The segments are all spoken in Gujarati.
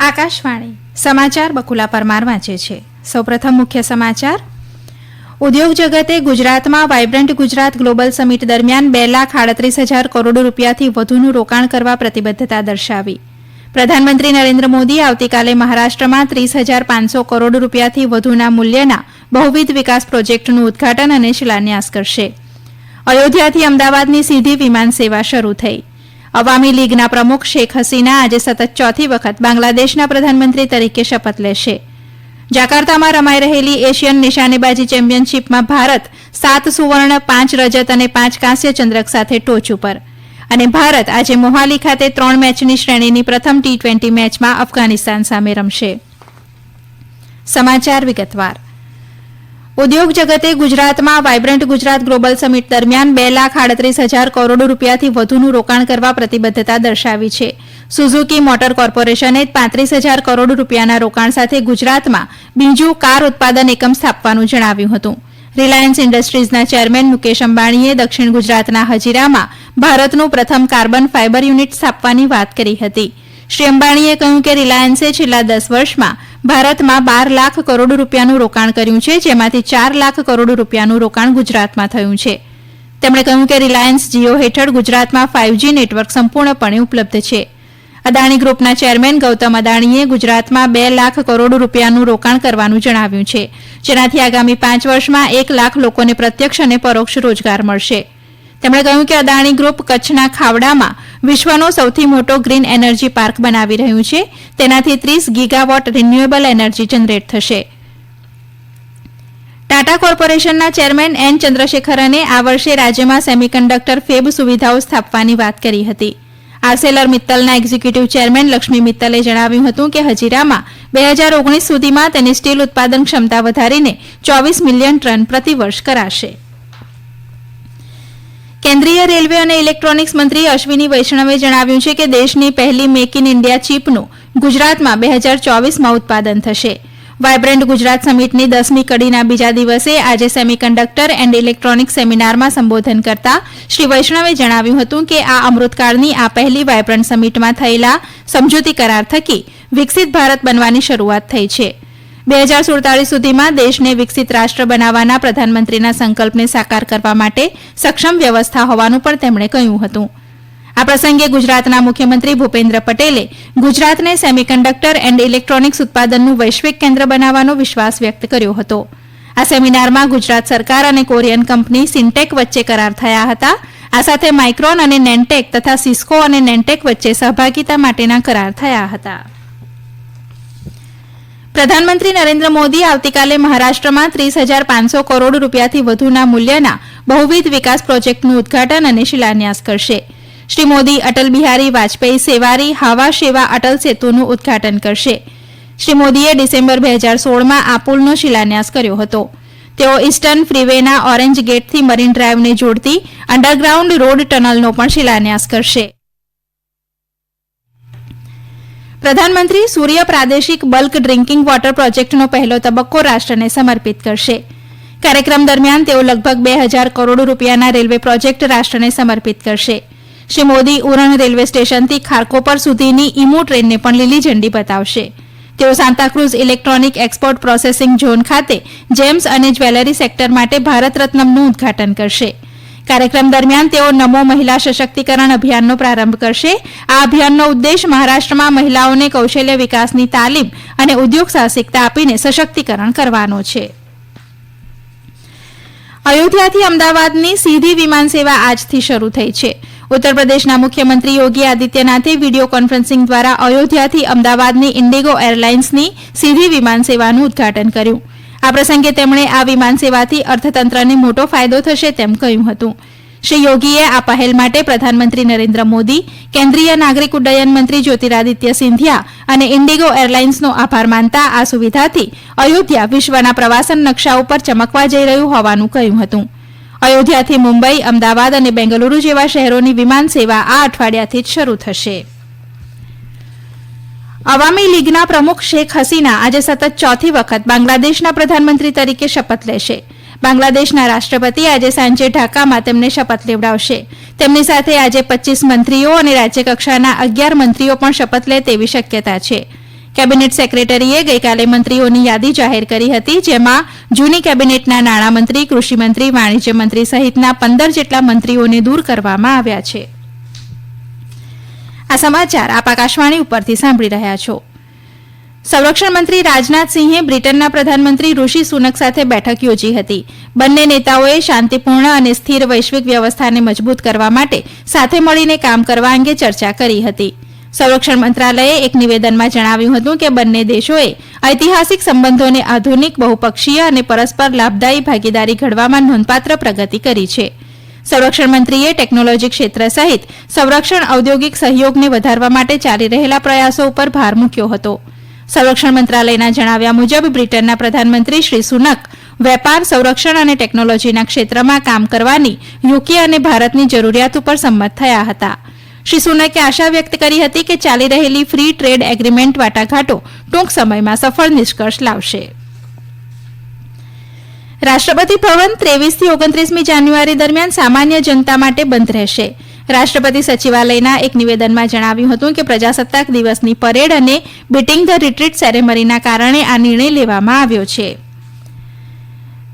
આકાશવાણી સમાચાર બકુલા પરમાર વાંચે છે. સૌપ્રથમ મુખ્ય સમાચાર. ઉદ્યોગ જગતે ગુજરાતમાં વાયબ્રન્ટ ગુજરાત ગ્લોબલ સમિટ દરમિયાન બે લાખ આડત્રીસ હજાર કરોડ રૂપિયાથી વધુનું રોકાણ કરવા પ્રતિબદ્ધતા દર્શાવી. પ્રધાનમંત્રી નરેન્દ્ર મોદી આવતીકાલે મહારાષ્ટ્રમાં ત્રીસ હજાર પાંચસો કરોડ રૂપિયાથી વધુના મૂલ્યના બહુવિધ વિકાસ પ્રોજેક્ટનું ઉદઘાટન અને શિલાન્યાસ કરશે. અયોધ્યાથી અમદાવાદની સીધી વિમાન સેવા શરૂ થઈ. અવામી લીગના પ્રમુખ શેખ હસીના આજે સતત ચોથી વખત બાંગ્લાદેશના પ્રધાનમંત્રી તરીકે શપથ લેશે. જાકાર્તામાં રમાઈ રહેલી એશિયન નિશાનેબાજી ચેમ્પિયનશીપમાં ભારત સાત સુવર્ણ, પાંચ રજત અને પાંચ કાંસ્ય ચંદ્રક સાથે ટોચ ઉપર. અને ભારત આજે મોહાલી ખાતે ત્રણ મેચની શ્રેણીની પ્રથમ ટી ટ્વેન્ટી મેચમાં અફઘાનિસ્તાન સામે રમશે. સમાચાર વિગતવાર. ઉદ્યોગ જગતે ગુજરાતમાં વાયબ્રન્ટ ગુજરાત ગ્લોબલ સમિટ દરમિયાન બે લાખ આડત્રીસ હજાર કરોડ રૂપિયાથી વધુનું રોકાણ કરવા પ્રતિબદ્ધતા દર્શાવી છે. સુઝુકી મોટર કોર્પોરેશને પાંત્રીસ હજાર કરોડ રૂપિયાના રોકાણ સાથે ગુજરાતમાં બીજું કાર ઉત્પાદન એકમ સ્થાપવાનું જણાવ્યું હતું. રિલાયન્સ ઇન્ડસ્ટ્રીઝના ચેરમેન મુકેશ અંબાણીએ દક્ષિણ ગુજરાતના હજીરામાં ભારતનું પ્રથમ કાર્બન ફાઇબર યુનિટ સ્થાપવાની વાત કરી હતી. શ્રી અંબાણીએ કહ્યું કે રિલાયન્સે છેલ્લા દસ વર્ષમાં ભારતમાં બાર લાખ કરોડ રૂપિયાનું રોકાણ કર્યું છે, જેમાંથી ચાર લાખ કરોડ રૂપિયાનું રોકાણ ગુજરાતમાં થયું છે. તેમણે કહ્યું કે રિલાયન્સ જીઓ હેઠળ ગુજરાતમાં ફાઇવજી નેટવર્ક સંપૂર્ણપણે ઉપલબ્ધ છે. અદાણી ગ્રુપના ચેરમેન ગૌતમ અદાણીએ ગુજરાતમાં બે લાખ કરોડ રૂપિયાનું રોકાણ કરવાનું જણાવ્યું છે, જેનાથી આગામી પાંચ વર્ષમાં એક લાખ લોકોને પ્રત્યક્ષ અને પરોક્ષ રોજગાર મળશે. તેમણે કહ્યું કે અદાણી ગ્રુપ કચ્છના ખાવડામાં વિશ્વનો સૌથી મોટો ગ્રીન એનર્જી પાર્ક બનાવી રહ્યું છે. તેનાથી ત્રીસ ગીગાવોટ રિન્યુએબલ એનર્જી જનરેટ થશે. ટાટા કોર્પોરેશનના ચેરમેન એન ચંદ્રશેખરને આ વર્ષે રાજ્યમાં સેમિકન્ડક્ટર ફેબ સુવિધાઓ સ્થાપવાની વાત કરી હતી. આર્સેલર મિત્તલના એક્ઝિક્યુટિવ ચેરમેન લક્ષ્મી મિત્તલે જણાવ્યું હતું કે હજીરામાં બે હજાર ઓગણીસ સુધીમાં તેની સ્ટીલ ઉત્પાદન ક્ષમતા વધારીને ચોવીસ મિલિયન ટન પ્રતિવર્ષ કરાશે. કેન્દ્રીય રેલવે અને ઇલેક્ટ્રોનિક્સ મંત્રી અશ્વિની વૈષ્ણવે જણાવ્યું છે કે દેશની પહેલી મેક ઇન ઇન્ડિયા ચીપનું ગુજરાતમાં બે હજાર ચોવીસમાં ઉત્પાદન થશે. વાયબ્રન્ટ ગુજરાત સમિટની દસમી કડીના બીજા દિવસે આજે સેમિકન્ડક્ટર એન્ડ ઇલેક્ટ્રોનિક્સ સેમિનારમાં સંબોધન કરતા શ્રી વૈષ્ણવે જણાવ્યું હતું કે આ અમૃતકાળની આ પહેલી વાયબ્રન્ટ સમિટમાં થયેલા સમજૂતી કરાર થકી વિકસિત ભારત બનવાની શરૂઆત થઈ છે. બે હજાર સુડતાલીસ સુધીમાં દેશને વિકસિત રાષ્ટ્ર બનાવવાના પ્રધાનમંત્રીના સંકલ્પને સાકાર કરવા માટે સક્ષમ વ્યવસ્થા હોવાનું પણ તેમણે કહ્યું હતું. આ પ્રસંગે ગુજરાતના મુખ્યમંત્રી ભૂપેન્દ્ર પટેલે ગુજરાતને સેમિકન્ડક્ટર એન્ડ ઇલેક્ટ્રોનિક્સ ઉત્પાદનનું વૈશ્વિક કેન્દ્ર બનાવવાનો વિશ્વાસ વ્યક્ત કર્યો હતો. આ સેમિનારમાં ગુજરાત સરકાર અને કોરિયન કંપની સિન્ટેક વચ્ચે કરાર થયા હતા. આ સાથે માઇક્રોન અને નેન્ટેક તથા સિસ્કો અને નેન્ટેક વચ્ચે સહભાગીતા માટેના કરાર થયા હતા. પ્રધાનમંત્રી નરેન્દ્ર મોદી આવતીકાલે મહારાષ્ટ્રમાં ત્રીસ હજાર પાંચસો કરોડ રૂપિયાથી વધુના મૂલ્યના બહુવિધ વિકાસ પ્રોજેક્ટનું ઉદઘાટન અને શિલાન્યાસ કરશે. શ્રી મોદી અટલ બિહારી વાજપેયી સેવારી, હાવા સેવા અટલ સેતુનું ઉદઘાટન કરશે. શ્રી મોદીએ ડિસેમ્બર બે હજાર સોળમાં આ પુલનો શિલાન્યાસ કર્યો હતો. તેઓ ઇસ્ટર્ન ફ્રીવેના ઓરેન્જ ગેટથી મરીન ડ્રાઈવને જોડતી અંડરગ્રાઉન્ડ રોડ ટનલનો પણ શિલાન્યાસ કરશે. પ્રધાનમંત્રી સૂર્ય પ્રાદેશિક બલ્ક ડ્રિંકિંગ વોટર પ્રોજેક્ટનો પહેલો તબક્કો રાષ્ટ્રને સમર્પિત કરશે. કાર્યક્રમ દરમિયાન તેઓ લગભગ બે હજાર કરોડ રૂપિયાના રેલવે પ્રોજેક્ટ રાષ્ટ્રને સમર્પિત કરશે. શ્રી મોદી ઉરણ રેલવે સ્ટેશનથી ખારકોપર સુધીની ઇમુ ટ્રેનને પણ લીલી ઝંડી બતાવશે. તેઓ Santacruz electronic export processing zone ખાતે જેમ્સ અને જ્વેલરી સેક્ટર માટે ભારત રત્નમનું ઉદઘાટન કરશે. કાર્યક્રમ દરમિયાન તેઓ નમો મહિલા સશક્તિકરણ અભિયાનનો પ્રારંભ કરશે. આ અભિયાનનો ઉદ્દેશ મહારાષ્ટ્રમાં મહિલાઓને કૌશલ્ય વિકાસની તાલીમ અને ઉદ્યોગ સાહસિકતા આપીને સશક્તિકરણ કરવાનો છે. અયોધ્યાથી અમદાવાદની સીધી વિમાન સેવા આજથી શરૂ થઈ છે. ઉત્તર પ્રદેશના મુખ્યમંત્રી યોગી આદિત્યનાથે વીડિયો કોન્ફરન્સિંગ દ્વારા અયોધ્યાથી અમદાવાદની ઇન્ડિગો એરલાઇન્સની સીધી વિમાન સેવાનું ઉદઘાટન કર્યું. આ પ્રસંગે તેમણે આ વિમાન સેવાથી અર્થતંત્રને મોટો ફાયદો થશે તેમ કહ્યું હતું. શ્રી યોગીએ આ પહેલ માટે પ્રધાનમંત્રી નરેન્દ્ર મોદી, કેન્દ્રીય નાગરિક ઉડ્ડયન મંત્રી જ્યોતિરાદિત્ય સિંધિયા અને ઇન્ડિગો એરલાઇન્સનો આભાર માનતા આ સુવિધાથી અયોધ્યા વિશ્વના પ્રવાસન નકશા ઉપર ચમકવા જઈ રહ્યું હોવાનું કહ્યું હતું. અયોધ્યાથી મુંબઈ, અમદાવાદ અને બેંગલુરુ જેવા શહેરોની વિમાન સેવા આ અઠવાડિયાથી જ શરૂ થશે. અવામી લીગના પ્રમુખ શેખ હસીના આજે સતત ચોથી વખત બાંગ્લાદેશના પ્રધાનમંત્રી તરીકે શપથ લેશે. બાંગ્લાદેશના રાષ્ટ્રપતિ આજે સાંજે ઢાકામાં તેમને શપથ લેવડાવશે. તેમની સાથે આજે પચ્ચીસ મંત્રીઓ અને રાજ્યકક્ષાના અગિયાર મંત્રીઓ પણ શપથ લે તેવી શક્યતા છે. કેબિનેટ સેક્રેટરીએ ગઈકાલે મંત્રીઓની યાદી જાહેર કરી હતી, જેમાં જૂની કેબિનેટના નાણામંત્રી, કૃષિમંત્રી વાણિજ્ય મંત્રી સહિતના પંદર જેટલા મંત્રીઓને દૂર કરવામાં આવ્યા છે. આ સમાચાર આપ આકાશવાણી ઉપરથી સાંભળી રહ્યા છો. સંરક્ષણ મંત્રી રાજનાથસિંહે બ્રિટનના પ્રધાનમંત્રી ઋષિ સુનક સાથે બેઠક યોજી હતી. બંને નેતાઓએ શાંતિપૂર્ણ અને સ્થિર વૈશ્વિક વ્યવસ્થાને મજબૂત કરવા માટે સાથે મળીને કામ કરવા અંગે ચર્ચા કરી હતી. સંરક્ષણ મંત્રાલયે એક નિવેદનમાં જણાવ્યું હતું કે બંને દેશોએ ઐતિહાસિક સંબંધોને આધુનિક, બહુપક્ષીય અને પરસ્પર લાભદાયી ભાગીદારી ઘડવામાં નોંધપાત્ર પ્રગતિ કરી છે. સંરક્ષણ મંત્રીએ ટેકનોલોજી ક્ષેત્ર સહિત સંરક્ષણ ઔદ્યોગિક સહયોગને વધારવા માટે ચાલી રહેલા પ્રયાસો ઉપર ભાર મૂક્યો હતો. સંરક્ષણ મંત્રાલયના જણાવ્યા મુજબ બ્રિટનના પ્રધાનમંત્રી શ્રી સુનક વેપાર, સંરક્ષણ અને ટેકનોલોજીના ક્ષેત્રમાં કામ કરવાની યુકે અને ભારતની જરૂરિયાત ઉપર સંમત થયા હતા. શ્રી સુનકે આશા વ્યક્ત કરી હતી કે ચાલી રહેલી ફ્રી ટ્રેડ એગ્રીમેન્ટ વાટાઘાટો ટૂંક સમયમાં સફળ નિષ્કર્ષ લાવશે. રાષ્ટ્રપતિ ભવન ત્રેવીસથી ઓગણત્રીસમી જાન્યુઆરી દરમિયાન સામાન્ય જનતા માટે બંધ રહેશે. રાષ્ટ્રપતિ સચિવાલયના એક નિવેદનમાં જણાવ્યું હતું કે પ્રજાસત્તાક દિવસની પરેડ અને બીટીંગ ધ રિટ્રીટ સેરેમનીના કારણે આ નિર્ણય લેવામાં આવ્યો છે.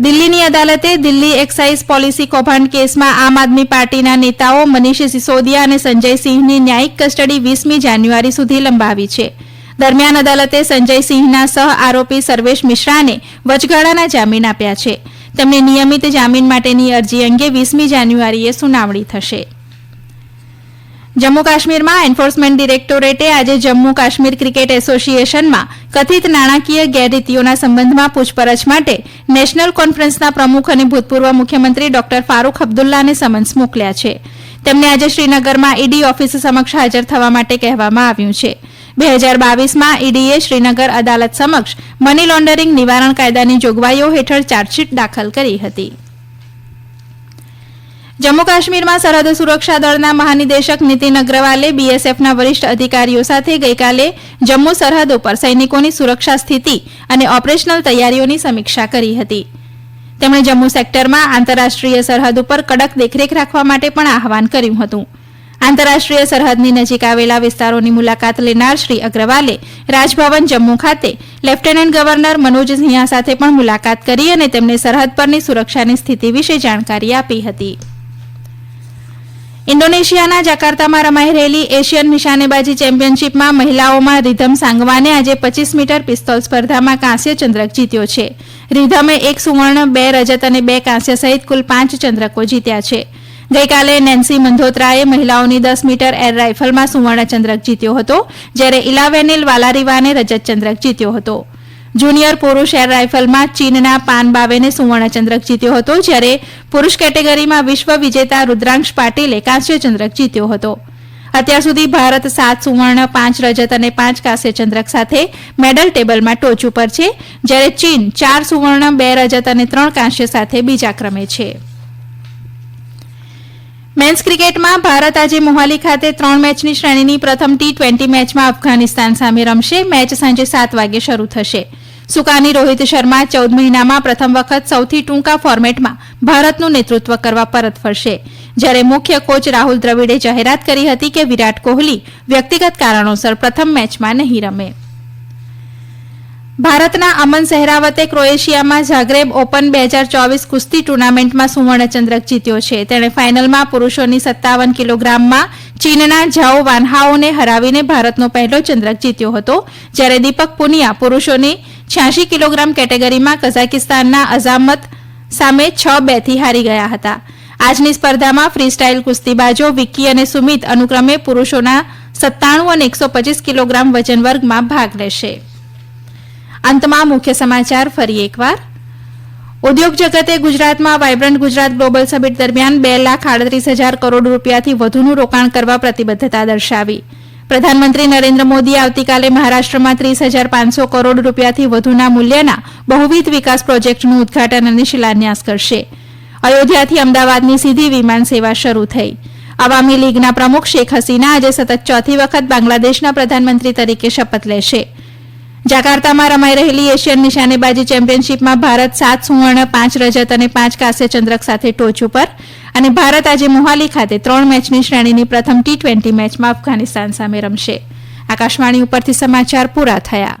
દિલ્હીની અદાલતે દિલ્હી એક્સાઇઝ પોલિસી કૌભાંડ કેસમાં આમ આદમી પાર્ટીના નેતાઓ મનીષ સિસોદિયા અને સંજયસિંહની ન્યાયિક કસ્ટડી વીસમી જાન્યુઆરી સુધી લંબાવી છે. દરમિયાન અદાલતે સંજયસિંહના સહ આરોપી સર્વેશ મિશ્રાને વચગાળાના જામીન આપ્યા છે. તેમને નિયમિત જામીન માટેની અરજી અંગે વીસમી જાન્યુઆરીએ સુનાવણી થશે. જમ્મુ કાશ્મીરમાં એન્ફોર્સમેન્ટ ડિરેક્ટોરેટે આજે જમ્મુ કાશ્મીર ક્રિકેટ એસોસિએશનમાં કથિત નાણાકીય ગેરરીતિઓના સંબંધમાં પૂછપરછ માટે નેશનલ કોન્ફરન્સના પ્રમુખ અને ભૂતપૂર્વ મુખ્યમંત્રી ડોક્ટર ફારૂક અબ્દુલ્લાને સમન્સ મોકલ્યા છે. તેમને આજે શ્રીનગરમાં ઈડી ઓફિસ સમક્ષ હાજર થવા માટે કહેવામાં આવ્યું છે. બે હજાર બાવીસમાં ઈડીએ શ્રીનગર અદાલત સમક્ષ મની લોન્ડરિંગ નિવારણ કાયદાની જોગવાઈઓ હેઠળ ચાર્જશીટ દાખલ કરી હતી. જમ્મુ કાશ્મીરમાં સરહદ સુરક્ષા દળના મહાનિદેશક નીતિન અગ્રવાલે બીએસએફના વરિષ્ઠ અધિકારીઓ સાથે ગઈકાલે જમ્મુ સરહદ ઉપર સૈનિકોની સુરક્ષા સ્થિતિ અને ઓપરેશનલ તૈયારીઓની સમીક્ષા કરી હતી. તેમણે જમ્મુ સેક્ટરમાં આંતરરાષ્ટ્રીય સરહદ ઉપર કડક દેખરેખ રાખવા માટે પણ આહવાન કર્યું હતું. આંતરરાષ્ટ્રીય સરહદની નજીક આવેલા વિસ્તારોની મુલાકાત લેનાર શ્રી અગ્રવાલે રાજભવન જમ્મુ ખાતે લેફ્ટનન્ટ ગવર્નર મનોજ સિંહા સાથે પણ મુલાકાત કરી અને તેમને સરહદ પરની સુરક્ષાની સ્થિતિ વિશે જાણકારી આપી હતી. ઇન્ડોનેશિયાના જાકાર્તામાં રમાઈ રહેલી એશિયન નિશાનેબાજી ચેમ્પિયનશીપમાં મહિલાઓમાં રીધમ સાંગવાને આજે પચીસ મીટર પિસ્તોલ સ્પર્ધામાં કાંસ્ય ચંદ્રક જીત્યો છે. રીધમે એક સુવર્ણ, બે રજત અને બે કાંસ્ય સહિત કુલ પાંચ ચંદ્રકો જીત્યા છે. ગઈકાલે નેન્સી મંધોત્રાએ મહિલાઓની દસ મીટર એર રાઇફલમાં સુવર્ણચંદ્રક જીત્યો હતો, જ્યારે ઇલાવેનિલ વાલારીવાને રજત ચંદ્રક જીત્યો હતો. જુનિયર પુરુષ એર રાઇફલમાં ચીનના પાન બાવેને સુવર્ણચંદ્રક જીત્યો હતો, જ્યારે પુરુષ કેટેગરીમાં વિશ્વ વિજેતા રુદ્રાંશ પાટીલે કાંસ્યચંદ્રક જીત્યો હતો. અત્યાર સુધી ભારત સાત સુવર્ણ, પાંચ રજત અને પાંચ કાંસ્યચંદ્રક સાથે મેડલ ટેબલમાં ટોચ ઉપર છે, જ્યારે ચીન ચાર સુવર્ણ, બે રજત અને ત્રણ કાંસ્ય સાથે બીજા ક્રમે છે. મેન્સ ક્રિકેટમાં ભારત આજે મોહાલી ખાતે ત્રણ મેચની શ્રેણીની પ્રથમ ટી ટ્વેન્ટી મેચમાં અફઘાનિસ્તાન સામે રમશે. મેચ સાંજે સાત વાગે શરૂ થશે. સુકાની રોહિત શર્મા ચૌદ મહિનામાં પ્રથમ વખત સૌથી ટૂંકા ફોર્મેટમાં ભારતનું નેતૃત્વ કરવા પરત ફરશે. જ્યારે મુખ્ય કોચ રાહુલ દ્રવિડે જાહેરાત કરી હતી કે વિરાટ કોહલી વ્યક્તિગત કારણોસર પ્રથમ મેચમાં નહીં રમે. ભારતના અમન સહેરાવતે ક્રોએશિયામાં ઝાગ્રેબ ઓપન બે હજાર ચોવીસ કુસ્તી ટુર્નામેન્ટમાં સુવર્ણચંદ્રક જીત્યો છે. તેણે ફાઇનલમાં પુરુષોની સત્તાવન કિલોગ્રામમાં ચીનના ઝાઓ વાનહાઓને હરાવીને ભારતનો પહેલો ચંદ્રક જીત્યો હતો, જ્યારે દીપક પુનિયા પુરુષોની છ્યાસી કિલોગ્રામ કેટેગરીમાં કઝાકિસ્તાનના અઝામત સામે છ બેથી હારી ગયા હતા. આજની સ્પર્ધામાં ફ્રી સ્ટાઇલ કુસ્તીબાજો વિક્કી અને સુમિત અનુક્રમે પુરુષોના સત્તાણું અને એકસો પચીસ કિલોગ્રામ વજન વર્ગમાં ભાગ લેશે. અંતમાં મુખ્ય સમાચાર ફરી એકવાર. ઉદ્યોગ જગતે ગુજરાતમાં વાયબ્રન્ટ ગુજરાત ગ્લોબલ સમિટ દરમિયાન બે લાખ આડત્રીસ હજાર કરોડ રૂપિયાથી વધુનું રોકાણ કરવા પ્રતિબદ્ધતા દર્શાવી. પ્રધાનમંત્રી નરેન્દ્ર મોદી આવતીકાલે મહારાષ્ટ્રમાં ત્રીસ હજાર પાંચસો કરોડ રૂપિયાથી વધુના મૂલ્યના બહુવિધ વિકાસ પ્રોજેક્ટનું ઉદઘાટન અને શિલાન્યાસ કરશે. અયોધ્યાથી અમદાવાદની સીધી વિમાન સેવા શરૂ થઈ. આવામી લીગના પ્રમુખ શેખ હસીના આજે સતત ચોથી વખત બાંગ્લાદેશના પ્રધાનમંત્રી તરીકે શપથ લેશે. જાકાર્તામાં રમાઈ રહેલી એશિયન નિશાનેબાજી ચેમ્પિયનશીપમાં ભારત સાત સુવર્ણ, પાંચ રજત અને પાંચ કાંસ્ય ચંદ્રક સાથે ટોચ ઉપર અને ભારત આજે મોહાલી ખાતે ત્રણ મેચની શ્રેણીની પ્રથમ ટી ટ્વેન્ટી મેચમાં અફઘાનિસ્તાન સામે રમશે. આકાશવાણી ઉપરથી સમાચાર પૂરા થયા.